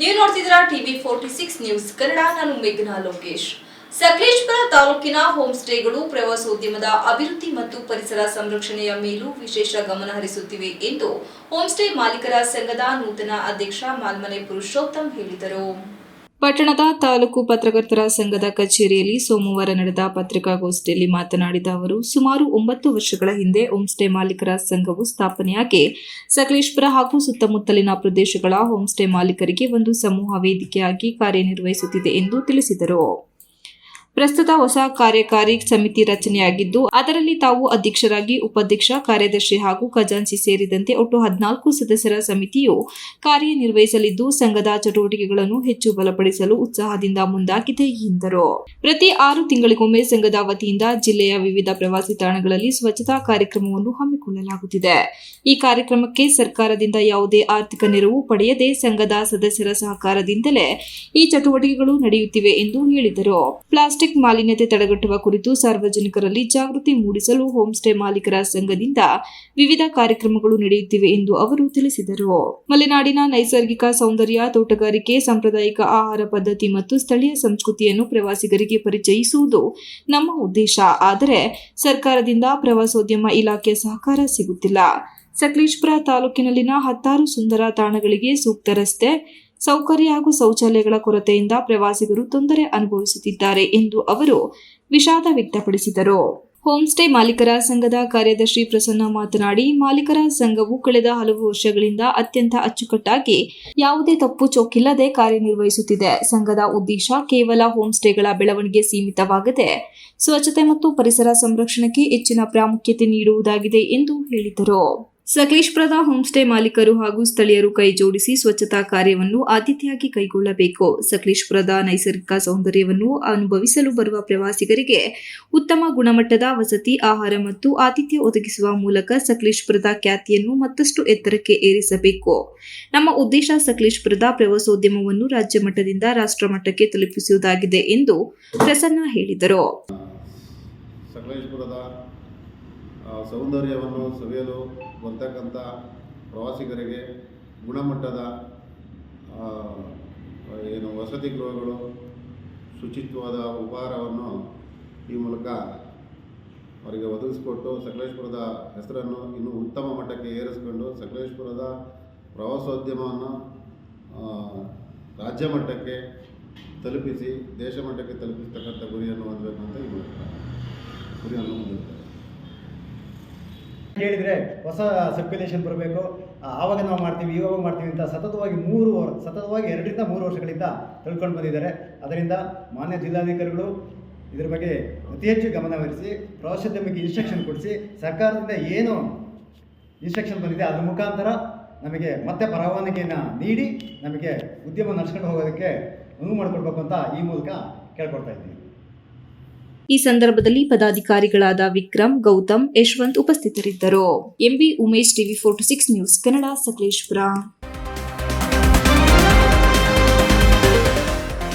ನೀವು ನೋಡ್ತಿದ್ದೀರಾ TV forty six news Kannada, ನಾನು ಮೇಘನಾ ಲೋಕೇಶ್. ಸಕಲೇಶ್ಪುರ ತಾಲೂಕಿನ ಹೋಮ್ ಸ್ಟೇಗಳು ಪ್ರವಾಸೋದ್ಯಮದ ಅಭಿವೃದ್ಧಿ ಮತ್ತು ಪರಿಸರ ಸಂರಕ್ಷಣೆಯ ಮೇಲೂ ವಿಶೇಷ ಗಮನ ಹರಿಸುತ್ತಿವೆ ಎಂದು ಹೋಮ್ ಸ್ಟೇ ಮಾಲೀಕರ ಸಂಘದ ನೂತನ ಅಧ್ಯಕ್ಷ ಮಾಲ್ಮನೆ ಪುರುಷೋತ್ತಮ್ ಹೇಳಿದರು. ಪಟ್ಟಣದ ತಾಲೂಕು ಪತ್ರಕರ್ತರ ಸಂಘದ ಕಚೇರಿಯಲ್ಲಿ ಸೋಮವಾರ ನಡೆದ ಪತ್ರಿಕಾಗೋಷ್ಠಿಯಲ್ಲಿ ಮಾತನಾಡಿದ ಅವರು, ಸುಮಾರು ಒಂಬತ್ತು ವರ್ಷಗಳ ಹಿಂದೆ ಹೋಂಸ್ಟೇ ಮಾಲೀಕರ ಸಂಘವು ಸ್ಥಾಪನೆಯಾಗಿ ಸಕಲೇಶ್ಪುರ ಹಾಗೂ ಸುತ್ತಮುತ್ತಲಿನ ಪ್ರದೇಶಗಳ ಹೋಂಸ್ಟೇ ಮಾಲೀಕರಿಗೆ ಒಂದು ಸಮೂಹ ವೇದಿಕೆಯಾಗಿ ಕಾರ್ಯನಿರ್ವಹಿಸುತ್ತಿದೆ ಎಂದು ತಿಳಿಸಿದರು. ಪ್ರಸ್ತುತ ಹೊಸ ಕಾರ್ಯಕಾರಿ ಸಮಿತಿ ರಚನೆಯಾಗಿದ್ದು, ಅದರಲ್ಲಿ ತಾವು ಅಧ್ಯಕ್ಷರಾಗಿ, ಉಪಾಧ್ಯಕ್ಷ, ಕಾರ್ಯದರ್ಶಿ ಹಾಗೂ ಖಜಾಂಚಿ ಸೇರಿದಂತೆ ಒಟ್ಟು ಹದಿನಾಲ್ಕು ಸದಸ್ಯರ ಸಮಿತಿಯು ಕಾರ್ಯನಿರ್ವಹಿಸಲಿದ್ದು, ಸಂಘದ ಚಟುವಟಿಕೆಗಳನ್ನು ಹೆಚ್ಚು ಬಲಪಡಿಸಲು ಉತ್ಸಾಹದಿಂದ ಮುಂದಾಗಿದೆ ಎಂದರು. ಪ್ರತಿ ಆರು ತಿಂಗಳಿಗೊಮ್ಮೆ ಸಂಘದ ವತಿಯಿಂದ ಜಿಲ್ಲೆಯ ವಿವಿಧ ಪ್ರವಾಸಿ ತಾಣಗಳಲ್ಲಿ ಸ್ವಚ್ಛತಾ ಕಾರ್ಯಕ್ರಮವನ್ನು ಹಮ್ಮಿಕೊಳ್ಳಲಾಗುತ್ತಿದೆ. ಈ ಕಾರ್ಯಕ್ರಮಕ್ಕೆ ಸರ್ಕಾರದಿಂದ ಯಾವುದೇ ಆರ್ಥಿಕ ನೆರವು ಪಡೆಯದೆ ಸಂಘದ ಸದಸ್ಯರ ಸಹಕಾರದಿಂದಲೇ ಈ ಚಟುವಟಿಕೆಗಳು ನಡೆಯುತ್ತಿವೆ ಎಂದು ಹೇಳಿದರು. ಪ್ಲಾಸ್ಟಿಕ್ ಮಾಲಿನ್ಯತೆ ತಡೆಗಟ್ಟುವ ಕುರಿತು ಸಾರ್ವಜನಿಕರಲ್ಲಿ ಜಾಗೃತಿ ಮೂಡಿಸಲು ಹೋಮ್ ಸ್ಟೇ ಮಾಲೀಕರ ಸಂಘದಿಂದ ವಿವಿಧ ಕಾರ್ಯಕ್ರಮಗಳು ನಡೆಯುತ್ತಿವೆ ಎಂದು ಅವರು ತಿಳಿಸಿದರು. ಮಲೆನಾಡಿನ ನೈಸರ್ಗಿಕ ಸೌಂದರ್ಯ, ತೋಟಗಾರಿಕೆ, ಸಾಂಪ್ರದಾಯಿಕ ಆಹಾರ ಪದ್ಧತಿ ಮತ್ತು ಸ್ಥಳೀಯ ಸಂಸ್ಕೃತಿಯನ್ನು ಪ್ರವಾಸಿಗರಿಗೆ ಪರಿಚಯಿಸುವುದು ನಮ್ಮ ಉದ್ದೇಶ. ಆದರೆ ಸರ್ಕಾರದಿಂದ ಪ್ರವಾಸೋದ್ಯಮ ಇಲಾಖೆ ಸಹಕಾರ ಸಿಗುತ್ತಿಲ್ಲ. ಸಕಲೇಶ್ಪುರ ತಾಲೂಕಿನಲ್ಲಿನ ಹತ್ತಾರು ಸುಂದರ ತಾಣಗಳಿಗೆ ಸೂಕ್ತ ರಸ್ತೆ ಸೌಕರ್ಯ ಹಾಗೂ ಶೌಚಾಲಯಗಳ ಕೊರತೆಯಿಂದ ಪ್ರವಾಸಿಗರು ತೊಂದರೆ ಅನುಭವಿಸುತ್ತಿದ್ದಾರೆ ಎಂದು ಅವರು ವಿಷಾದ ವ್ಯಕ್ತಪಡಿಸಿದರು. ಹೋಂಸ್ಟೇ ಮಾಲೀಕರ ಸಂಘದ ಕಾರ್ಯದರ್ಶಿ ಪ್ರಸನ್ನ ಮಾತನಾಡಿ, ಮಾಲೀಕರ ಸಂಘವು ಕಳೆದ ಹಲವು ವರ್ಷಗಳಿಂದ ಅತ್ಯಂತ ಅಚ್ಚುಕಟ್ಟಾಗಿ ಯಾವುದೇ ತಪ್ಪು ಚೊಕ್ಕಿಲ್ಲದೆ ಕಾರ್ಯನಿರ್ವಹಿಸುತ್ತಿದೆ. ಸಂಘದ ಉದ್ದೇಶ ಕೇವಲ ಹೋಂಸ್ಟೇಗಳ ಬೆಳವಣಿಗೆ ಸೀಮಿತವಾಗದೆ, ಸ್ವಚ್ಛತೆ ಮತ್ತು ಪರಿಸರ ಸಂರಕ್ಷಣೆಗೆ ಹೆಚ್ಚಿನ ಪ್ರಾಮುಖ್ಯತೆ ನೀಡುವುದಾಗಿದೆ ಎಂದು ಹೇಳಿದರು. ಸಕಲೇಶ್ಪುರದ ಹೋಂಸ್ಟೇ ಮಾಲೀಕರು ಹಾಗೂ ಸ್ಥಳೀಯರು ಕೈಜೋಡಿಸಿ ಸ್ವಚ್ಛತಾ ಕಾರ್ಯವನ್ನು ಆದ್ಯತೆಯಾಗಿ ಕೈಗೊಳ್ಳಬೇಕು. ಸಕಲೇಶ್ಪುರದ ನೈಸರ್ಗಿಕ ಸೌಂದರ್ಯವನ್ನು ಅನುಭವಿಸಲು ಬರುವ ಪ್ರವಾಸಿಗರಿಗೆ ಉತ್ತಮ ಗುಣಮಟ್ಟದ ವಸತಿ, ಆಹಾರ ಮತ್ತು ಆತಿಥ್ಯ ಒದಗಿಸುವ ಮೂಲಕ ಸಕಲೇಶ್ಪುರದ ಖ್ಯಾತಿಯನ್ನು ಮತ್ತಷ್ಟು ಎತ್ತರಕ್ಕೆ ಏರಿಸಬೇಕು. ನಮ್ಮ ಉದ್ದೇಶ ಸಕಲೇಶ್ಪುರದ ಪ್ರವಾಸೋದ್ಯಮವನ್ನು ರಾಜ್ಯ ಮಟ್ಟದಿಂದ ರಾಷ್ಟ್ರ ಮಟ್ಟಕ್ಕೆ ತಲುಪಿಸುವುದಾಗಿದೆ ಎಂದು ಪ್ರಸನ್ನ ಹೇಳಿದರು. ಸೌಂದರ್ಯವನ್ನು ಸವಿಯಲು ಬರ್ತಕ್ಕಂಥ ಪ್ರವಾಸಿಗರಿಗೆ ಗುಣಮಟ್ಟದ ಏನು ವಸತಿ ಗೃಹಗಳು, ಶುಚಿತ್ವದ ಉಪಹಾರವನ್ನು ಈ ಮೂಲಕ ಅವರಿಗೆ ಒದಗಿಸಿಕೊಟ್ಟು ಸಕಲೇಶ್ಪುರದ ಹೆಸರನ್ನು ಇನ್ನೂ ಉತ್ತಮ ಮಟ್ಟಕ್ಕೆ ಏರಿಸಿಕೊಂಡು ಸಕಲೇಶ್ಪುರದ ಪ್ರವಾಸೋದ್ಯಮವನ್ನು ರಾಜ್ಯ ಮಟ್ಟಕ್ಕೆ ತಲುಪಿಸಿ, ದೇಶ ಮಟ್ಟಕ್ಕೆ ತಲುಪಿಸ್ತಕ್ಕಂಥ ಗುರಿಯನ್ನು ಹೊಂದಬೇಕಂತ ಈ ಮೂಲಕ ಗುರಿಯನ್ನು ಹೊಂದಿರ್ತಾರೆ ಹೇಳಿದರೆ ಹೊಸ ಸರ್ಕ್ಯುಲೇಷನ್ ಬರಬೇಕು. ಆವಾಗ ನಾವು ಮಾಡ್ತೀವಿ, ಇವಾಗ ಮಾಡ್ತೀವಿ ಅಂತ ಸತತವಾಗಿ ಮೂರು ಸತತವಾಗಿ ಎರಡರಿಂದ ಮೂರು ವರ್ಷಗಳಿಂದ ತಿಳ್ಕೊಂಡು ಬಂದಿದ್ದಾರೆ. ಅದರಿಂದ ಮಾನ್ಯ ಜಿಲ್ಲಾಧಿಕಾರಿಗಳು ಇದ್ರ ಬಗ್ಗೆ ಅತಿ ಹೆಚ್ಚು ಗಮನಹರಿಸಿ ಪ್ರವಾಸೋದ್ಯಮಕ್ಕೆ ಇನ್ಸ್ಟ್ರಕ್ಷನ್ ಕೊಡಿಸಿ, ಸರ್ಕಾರದಿಂದ ಏನು ಇನ್ಸ್ಟ್ರಕ್ಷನ್ ಬಂದಿದೆ ಅದರ ಮುಖಾಂತರ ನಮಗೆ ಮತ್ತೆ ಪರವಾನಗಿಯನ್ನು ನೀಡಿ, ನಮಗೆ ಉದ್ಯಮ ನಡೆಸ್ಕೊಂಡು ಹೋಗೋದಕ್ಕೆ ಅನುವು ಮಾಡಿಕೊಡ್ಬೇಕು ಅಂತ ಈ ಮೂಲಕ ಕೇಳ್ಕೊಡ್ತಾ ಇದ್ದೀನಿ. ಈ ಸಂದರ್ಭದಲ್ಲಿ ಪದಾಧಿಕಾರಿಗಳಾದ ವಿಕ್ರಮ್, ಗೌತಮ್, ಯಶವಂತ್ ಉಪಸ್ಥಿತರಿದ್ದರು M B Umesh, TV forty six news, Kannada Sakleshpur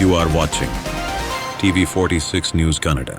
You are watching TV46 News Kannada.